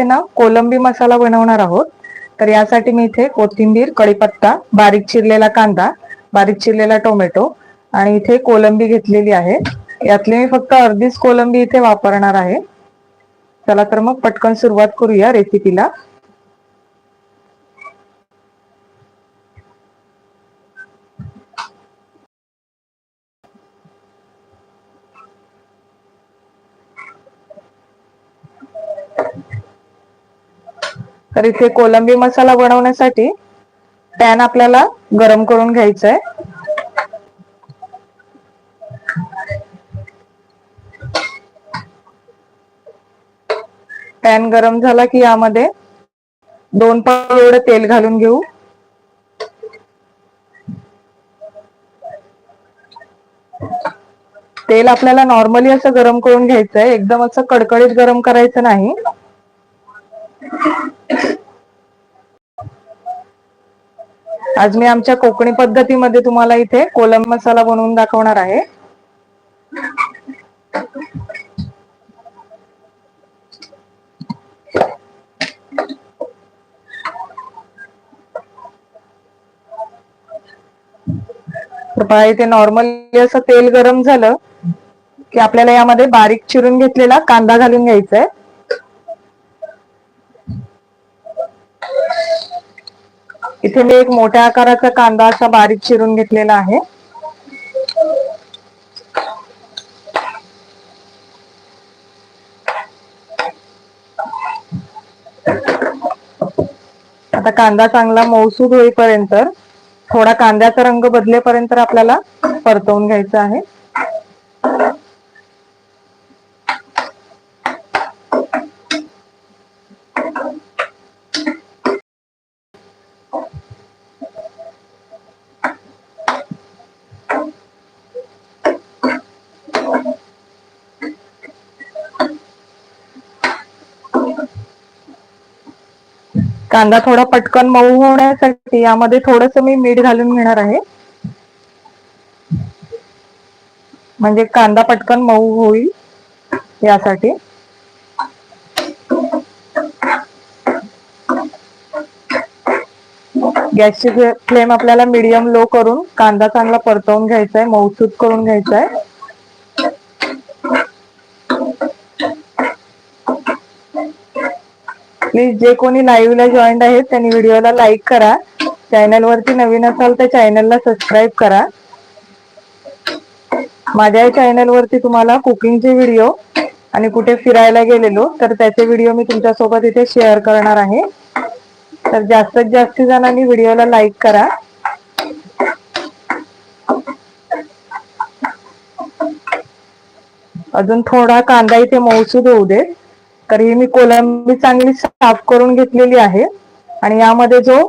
इथे ना कोलंबी मसाला बनवणार आहोत. तर यासाठी मी इथे कोथिंबीर कढीपत्ता बारीक चिरलेला कांदा बारीक चिरलेला टोमॅटो आणि इथे कोलंबी घेतलेली आहे. यातली मी फक्त अर्धीच कोलंबी इथे वापरणार आहे. चला तर मग पटकन सुरुवात करूया रेसिपीला. तर इथे कोलंबी मसाला बनवण्यासाठी पॅन आपल्याला गरम करून घ्यायचा आहे पॅन गरम झाला की यामध्ये दोन पाव एवढं तेल घालून घेऊ. तेल आपल्याला नॉर्मली असं गरम करून घ्यायचं आहे एकदम असं कडकडीत गरम करायचं नाही. आज मी आमच्या कोकणी पद्धतीमध्ये तुम्हाला इथे कोलम मसाला बनवून दाखवणार आहे. कृपया इथे नॉर्मली असं तेल गरम झालं की आपल्याला यामध्ये बारीक चिरून घेतलेला कांदा घालून घ्यायचा आहे. इथे मी एक मोठ्या आकाराचा कांदा असा बारीक चिरून घेतलेला आहे. आता कांदा चांगला मौसूद होईपर्यंत थोडा कांद्याचा रंग बदलेपर्यंत आपल्याला परतवून घ्यायचा आहे. कांदा थोडा पटकन मऊ होण्यासाठी यामध्ये थोडस मी मीठ घालून घेणार आहे. म्हणजे कांदा पटकन मऊ होईल यासाठी. गॅसची फ्लेम आपल्याला मीडियम लो करून कांदा चांगला परतवून घ्यायचा आहे मऊसूत करून घ्यायचा आहे. प्लीज जे कोणी लाईव्हला जॉईन आहेत त्यांनी व्हिडिओला लाईक करा. चॅनल वरती नवीन असाल तर चॅनलला सबस्क्राईब करा. माझ्या चॅनल वरती तुम्हाला कुकिंगचे व्हिडिओ आणि कुठे फिरायला गेलेलो तर त्याचे व्हिडिओ मी तुमच्यासोबत इथे शेअर करणार आहे. तर जास्तीत जास्त जणांनी व्हिडिओला लाईक करा. अजून थोडा कांदा इथे मौसूद होऊ दे तर ही मी कोलंबी चांगली साफ करून घेतलेली आहे. आणि यामध्ये जो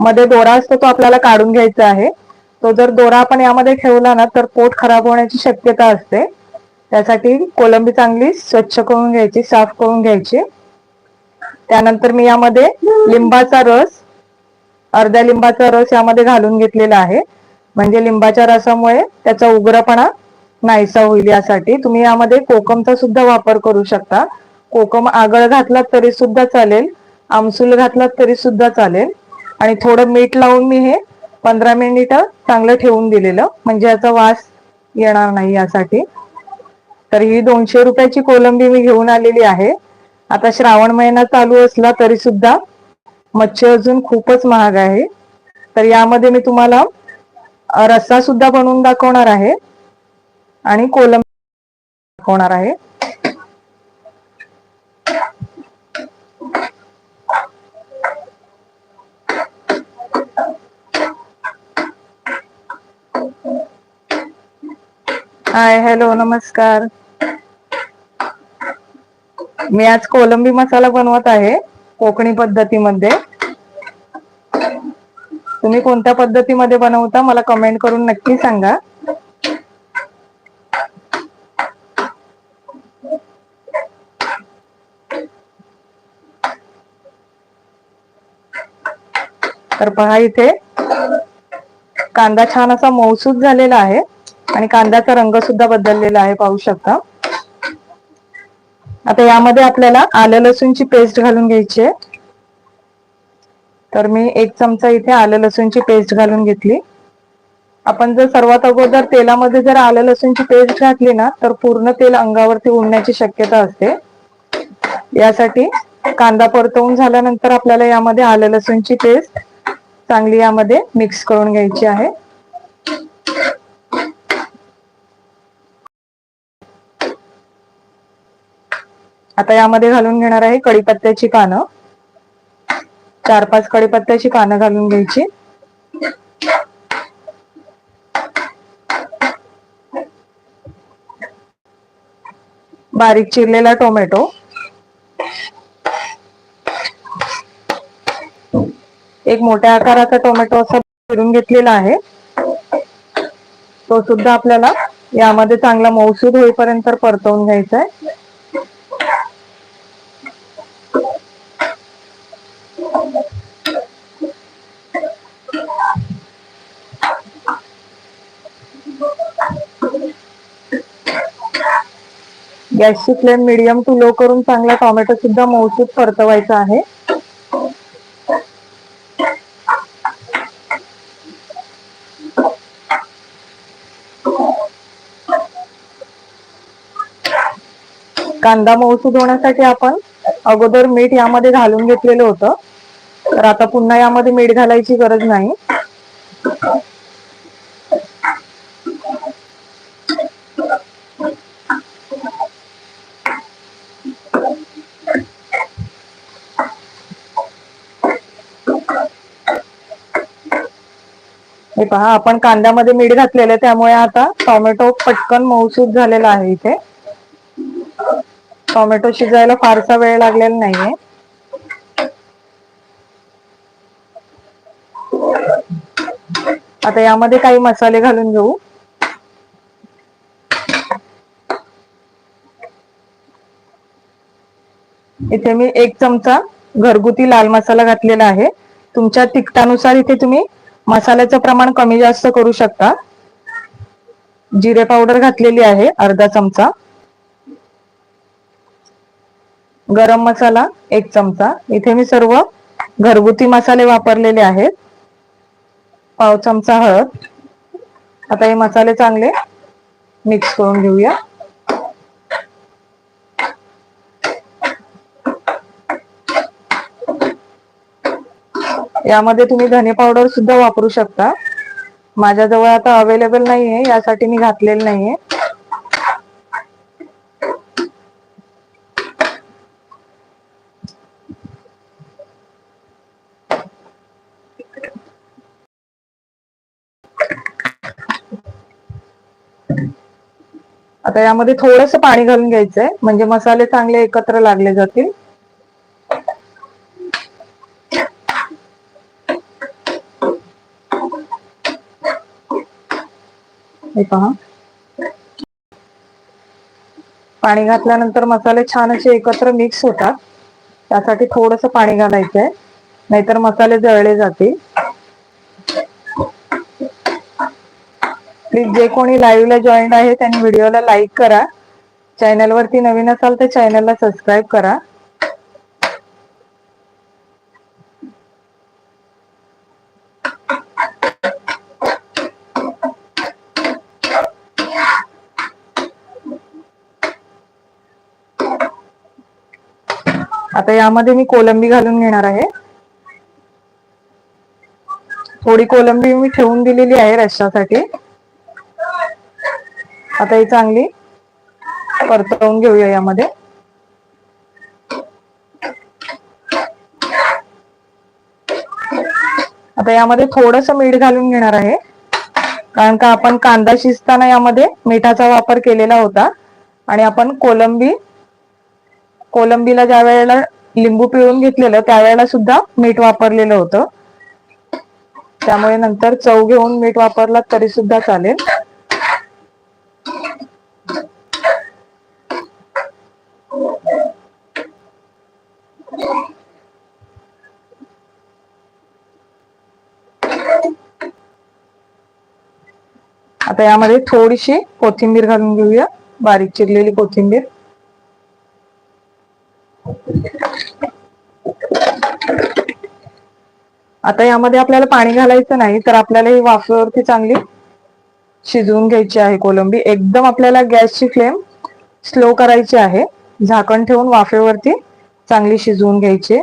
मध्ये दोरा असतो तो आपल्याला काढून घ्यायचा आहे. तो जर दोरा आपण यामध्ये ठेवला ना तर पोट खराब होण्याची शक्यता असते. त्यासाठी कोलंबी चांगली स्वच्छ करून घ्यायची साफ करून घ्यायची. त्यानंतर मी यामध्ये लिंबाचा रस अर्ध्या लिंबाचा रस यामध्ये घालून घेतलेला आहे. म्हणजे लिंबाच्या रसामुळे त्याचा उग्रपणा नाहीसा होईल यासाठी. तुम्ही यामध्ये कोकमचा सुद्धा वापर करू शकता. कोकम आगळ घातलात तरी सुद्धा चालेल आमसूल घातलात तरी सुद्धा चालेल. आणि थोडं मीठ लावून मी हे पंधरा मिनिट चांगलं ठेवून दिलेलं. म्हणजे याचा वास येणार नाही यासाठी. तर ही दोनशे रुपयाची कोलंबी मी घेऊन आलेली आहे. आता श्रावण महिना चालू असला तरी सुद्धा मच्छी अजून खूपच महाग आहे. तर यामध्ये मी तुम्हाला रस्सा सुद्धा बनवून दाखवणार आहे. आणि कोलंबी दाखवणार आहे. हाय हॅलो नमस्कार. मी आज कोलंबी मसाला बनवत आहे कोकणी पद्धतीमध्ये. तुम्ही कोणत्या पद्धतीमध्ये बनवता मला कमेंट करून नक्की सांगा. तर पहा इथे कांदा छान असा मौसूद झालेला आहे. आणि कांद्याचा रंग सुद्धा बदललेला आहे पाहू शकता. आता यामध्ये आपल्याला आलं लसूणची पेस्ट घालून घ्यायची आहे. तर मी एक चमचा इथे आलं लसूणची पेस्ट घालून घेतली. आपण जर सर्वात अगोदर तेलामध्ये जर आलं लसूणची पेस्ट घातली ना तर पूर्ण तेल अंगावरती उडण्याची शक्यता असते. यासाठी कांदा परतवून झाल्यानंतर आपल्याला यामध्ये आलं लसूणची पेस्ट चांगली यामध्ये मिक्स करून घ्यायची आहे. आता यामध्ये घालून घेणार आहे कढीपत्त्याची पानं. चार पाच कडीपत्त्याची पानं घालून घ्यायची. बारीक चिरलेला टोमॅटो. एक मोठ्या आकाराचा टोमॅटो असा भरून घेतलेला आहे. तो सुद्धा आपल्याला यामध्ये चांगला मौसूद होईपर्यंत परतवून घ्यायचा आहे. गॅसची फ्लेम मिडियम टू लो करून चांगला टोमॅटो सुद्धा मौसूद परतवायचा आहे. कांदा मौसूद होण्यासाठी आपण अगोदर मीठ यामध्ये घालून घेतलेलं होतं. तर आता पुन्हा यामध्ये मीठ घालायची गरज नाही. हे पहा आपण कांद्यामध्ये मीठ घातलेलं त्यामुळे आता टोमॅटो पटकन मऊसूद झालेला आहे इथे. टोमॅटो शिजायला फारसा वेळ लागलेला नाहीये. आता यामध्ये काही मसाले घालून घेऊ. इथे मी एक चमचा घरगुती लाल मसाला घातलेला आहे. तुमच्या तिखटानुसार इथे तुम्ही मसाल्याचं प्रमाण कमी जास्त करू शकता. जिरे पावडर घातलेली आहे अर्धा चमचा. गरम मसाला एक चमचा. इथे मी सर्व घरगुती मसाले वापरलेले आहेत. पाव चमचा हळद. आता हे मसाले चांगले मिक्स करून घेऊया. यामध्ये तुम्ही धने पावडर सुद्धा वापरू शकता. माझ्याजवळ आता अवेलेबल नाहीये यासाठी मी घातलेलं नाहीये. आता यामध्ये थोडस पाणी घालून घ्यायचंय. म्हणजे मसाले चांगले एकत्र लागले जातील. हे पहा. पाणी घातल्यानंतर मसाले छान असे एकत्र मिक्स होतात. त्यासाठी थोडस पाणी घालायचंय. नाहीतर मसाले जळले जातील. प्लीज जे कोणी लाईव्हला जॉईन आहे त्यांनी व्हिडिओला लाईक करा. चॅनलवरती नवीन असाल तर चॅनलला सबस्क्राईब करा. यामध्ये मी कोलंबी घालून घेणार आहे. थोडी कोलंबी मी ठेवून दिलेली आहे रश्यासाठी आता ही चांगली परतवून घेऊया यामध्ये. आता यामध्ये थोडस मीठ घालून घेणार आहे. कारण का आपण कांदा शिजताना यामध्ये मिठाचा वापर केलेला होता. आणि आपण कोलंबी कोलंबीला ज्या वेळेला लिंबू पिळून घेतलेलं त्यावेळेला सुद्धा मीठ वापरलेलं होतं. त्यामुळे नंतर चव घेऊन मीठ वापरला तरी सुद्धा चालेल. आता यामध्ये थोडीशी कोथिंबीर घालून घेऊया बारीक चिरलेली कोथिंबीर. आता यामध्ये आपल्याला पाणी घालायचं नाही तर आपल्याला ही वाफेवरती चांगली शिजवून घ्यायची आहे कोलंबी. एकदम आपल्याला गॅसची फ्लेम स्लो करायची आहे. झाकण ठेवून वाफेवरती चांगली शिजवून घ्यायची.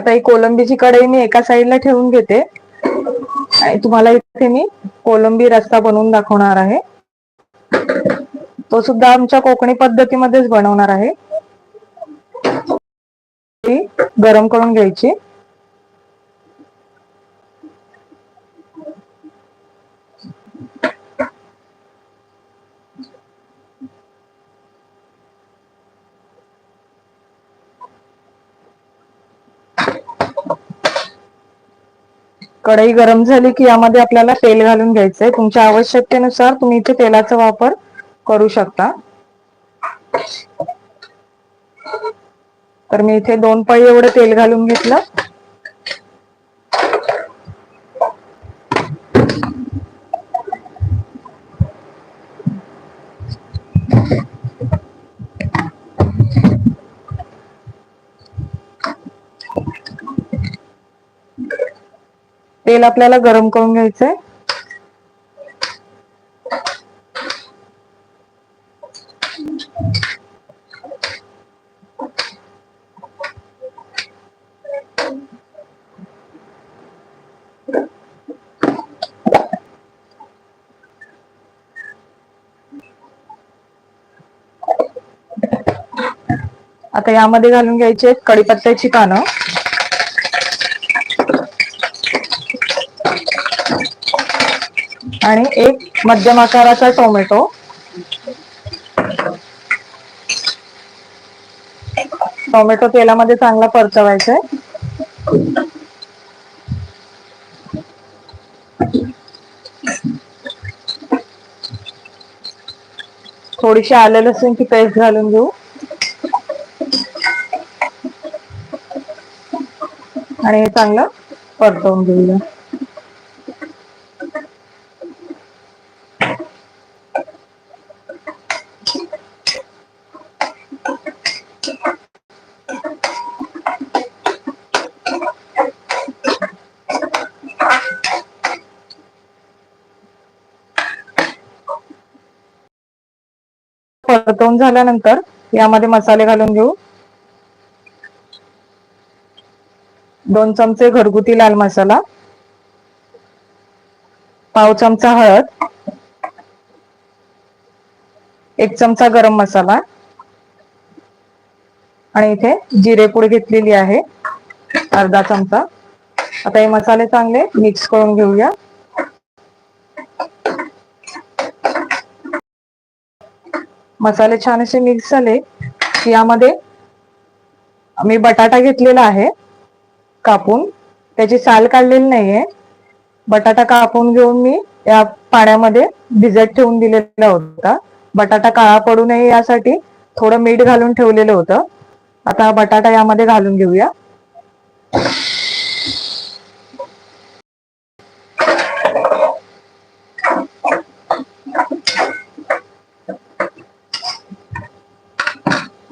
आता ही कोलंबीची कढई मी एका साईडला ठेवून घेते. आणि तुम्हाला इथे मी कोलंबी रस्ता बनवून दाखवणार आहे. तो सुद्धा आमच्या कोकणी पद्धतीमध्येच बनवणार आहे. गरम करून घ्यायची. कढई गरम झाली की यामध्ये आपल्याला तेल घालून घ्यायचंय. तुमच्या आवश्यकतेनुसार तुम्ही इथे तेलाचा वापर करू शकता. तर मी इथे दोन पळी एवढं तेल घालून घेतलं. तेल आपल्याला गरम करून घ्यायचंय. आता यामध्ये घालून घ्यायचे कडीपत्त्याची पानं. आणि एक मध्यम आकाराचा टोमॅटो. टोमॅटो तेलामध्ये चांगला परतवायचा आहे थोडीशी आलं लसूणची पेस्ट घालून घेऊ. आणि हे चांगलं परतवून घेऊया. परतवून झाल्यानंतर यामध्ये मसाले घालून घेऊ. दोन चमचे घरगुती लाल मसाला. पाव चमचा हळद. एक चमचा गरम मसाला. आणि इथे जिरेपूड घेतलेली आहे. अर्धा चमचा. आता हे मसाले चांगले मिक्स करून घेऊया. मसाले छान असे मिक्स झाले की यामध्ये मी बटाटा घेतलेला आहे कापून. त्याची साल काढलेली नाहीये. बटाटा कापून घेऊन मी या पाण्यामध्ये भिजत ठेवून दिलेला होता. बटाटा काळा पडू नये यासाठी थोडं मीठ घालून ठेवलेलं होतं. आता हा बटाटा यामध्ये घालून घेऊया.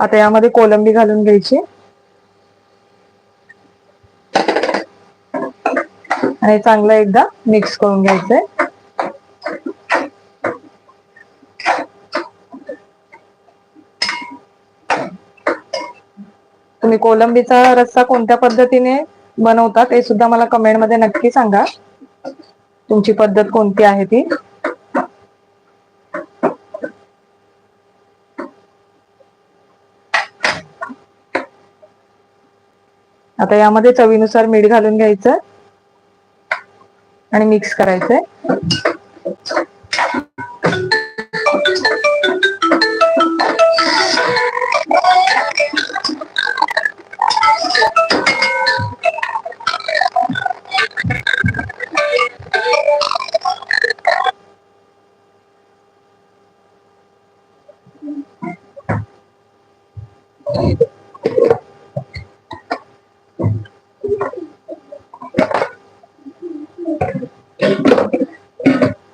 आता यामध्ये कोलंबी घालून घ्यायची. आणि चांगलं एकदा मिक्स करून घ्यायचंय. तुम्ही कोलंबीचा रस्सा कोणत्या पद्धतीने बनवता ते सुद्धा मला कमेंटमध्ये नक्की सांगा. तुमची पद्धत कोणती आहे ती? आता यामध्ये चवीनुसार मीठ घालून घ्यायचं आणि मिक्स करायचंय.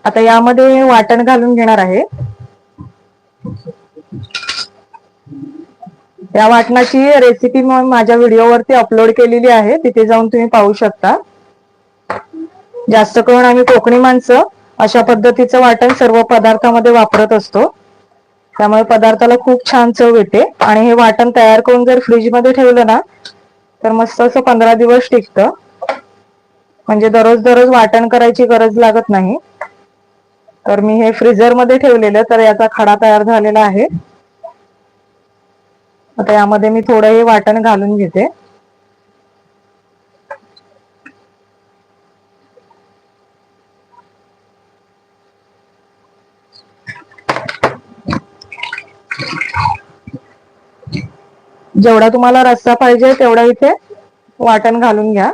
आता यामध्ये वाटण घालून घेणार आहे. या वाटणाची रेसिपी माझ्या व्हिडिओवरती अपलोड केलेली आहे. तिथे जाऊन तुम्ही पाहू शकता. जास्त करून आम्ही कोकणी माणसं अशा पद्धतीचं वाटण सर्व पदार्थामध्ये वापरत असतो. त्यामुळे पदार्थाला खूप छान चव येते. आणि हे वाटण तयार करून जर फ्रीजमध्ये ठेवलं ना तर मस्त असं पंधरा दिवस टिकतं. म्हणजे दररोज दररोज वाटण करायची गरज लागत नाही. तर मी हे फ्रीजरमध्ये ठेवलेलं तर याचा खडा तयार झालेला आहे. आता यामध्ये मी थोडं हे वाटण घालून घेते. जेवढा तुम्हाला रस्सा पाहिजे तेवढा इथे वाटण घालून घ्या.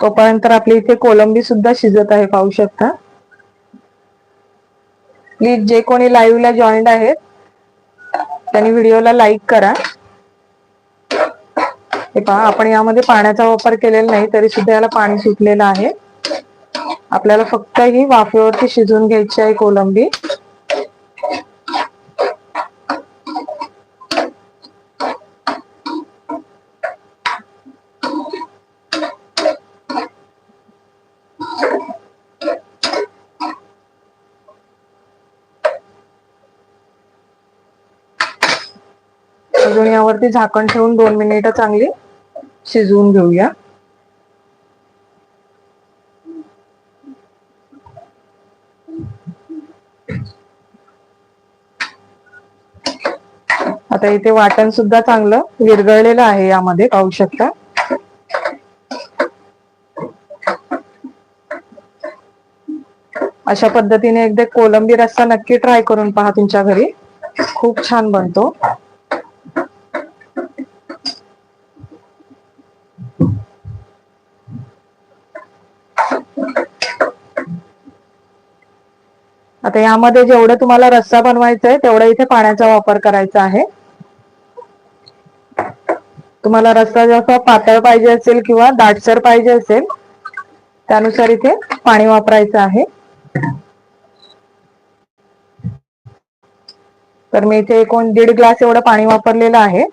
तोपर्यंत आपली इथे कोलंबी सुद्धा शिजत आहे पाहू शकता. प्लीज जे कोणी लाईव्हला जॉईन आहेत त्यांनी व्हिडिओला लाईक करा. हे पहा आपण यामध्ये पाण्याचा वापर केलेला नाही तरी सुद्धा याला पाणी सुटलेलं आहे. आपल्याला फक्त ही वाफेवरती शिजवून घ्यायची आहे कोलंबी. अजून यावरती झाकण ठेवून दोन मिनिटं चांगली शिजवून घेऊया. आता इथे वाटण सुद्धा चांगलं विरघळलेलं आहे यामध्ये पाहू शकता. अशा पद्धतीने एकदा कोलंबी रस्सा नक्की ट्राय करून पहा तुमच्या घरी. खूप छान बनतो. आता यामध्ये जेवढं तुम्हाला रस्सा बनवायचा आहे तेवढा इथे पाण्याचा वापर करायचा आहे. तुम्हाला रस्सा जसा पातळ पाहिजे असेल किंवा दाटसर पाहिजे असेल त्यानुसार इथे पाणी वापरायचं आहे. तर मी इथे एकूण दीड ग्लास एवढं पाणी वापरलेलं आहे.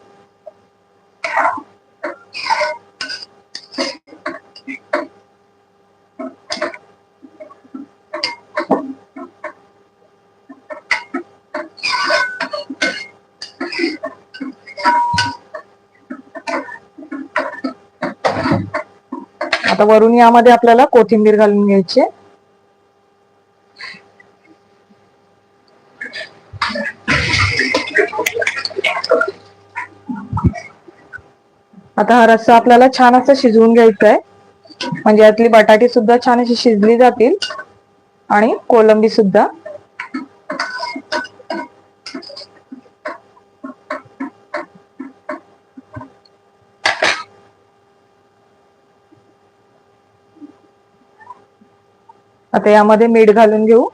आता वरून यामध्ये आपल्याला कोथिंबीर घालून घ्यायची. आता हा रस्सा आपल्याला छान असं शिजवून घ्यायचा आहे म्हणजे यातली बटाटी सुद्धा छान अशी शिजली जातील. आणि कोलंबी सुद्धा. आता यामध्ये मीठ घालून घेऊ.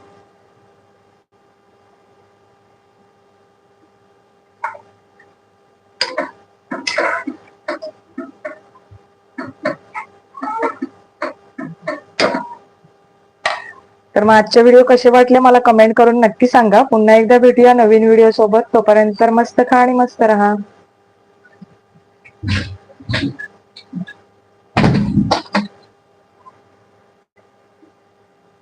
तर मग आजचे व्हिडिओ कसे वाटले मला कमेंट करून नक्की सांगा. पुन्हा एकदा भेटूया नवीन व्हिडिओ सोबत तोपर्यंत तर मस्त खा आणि मस्त राहा.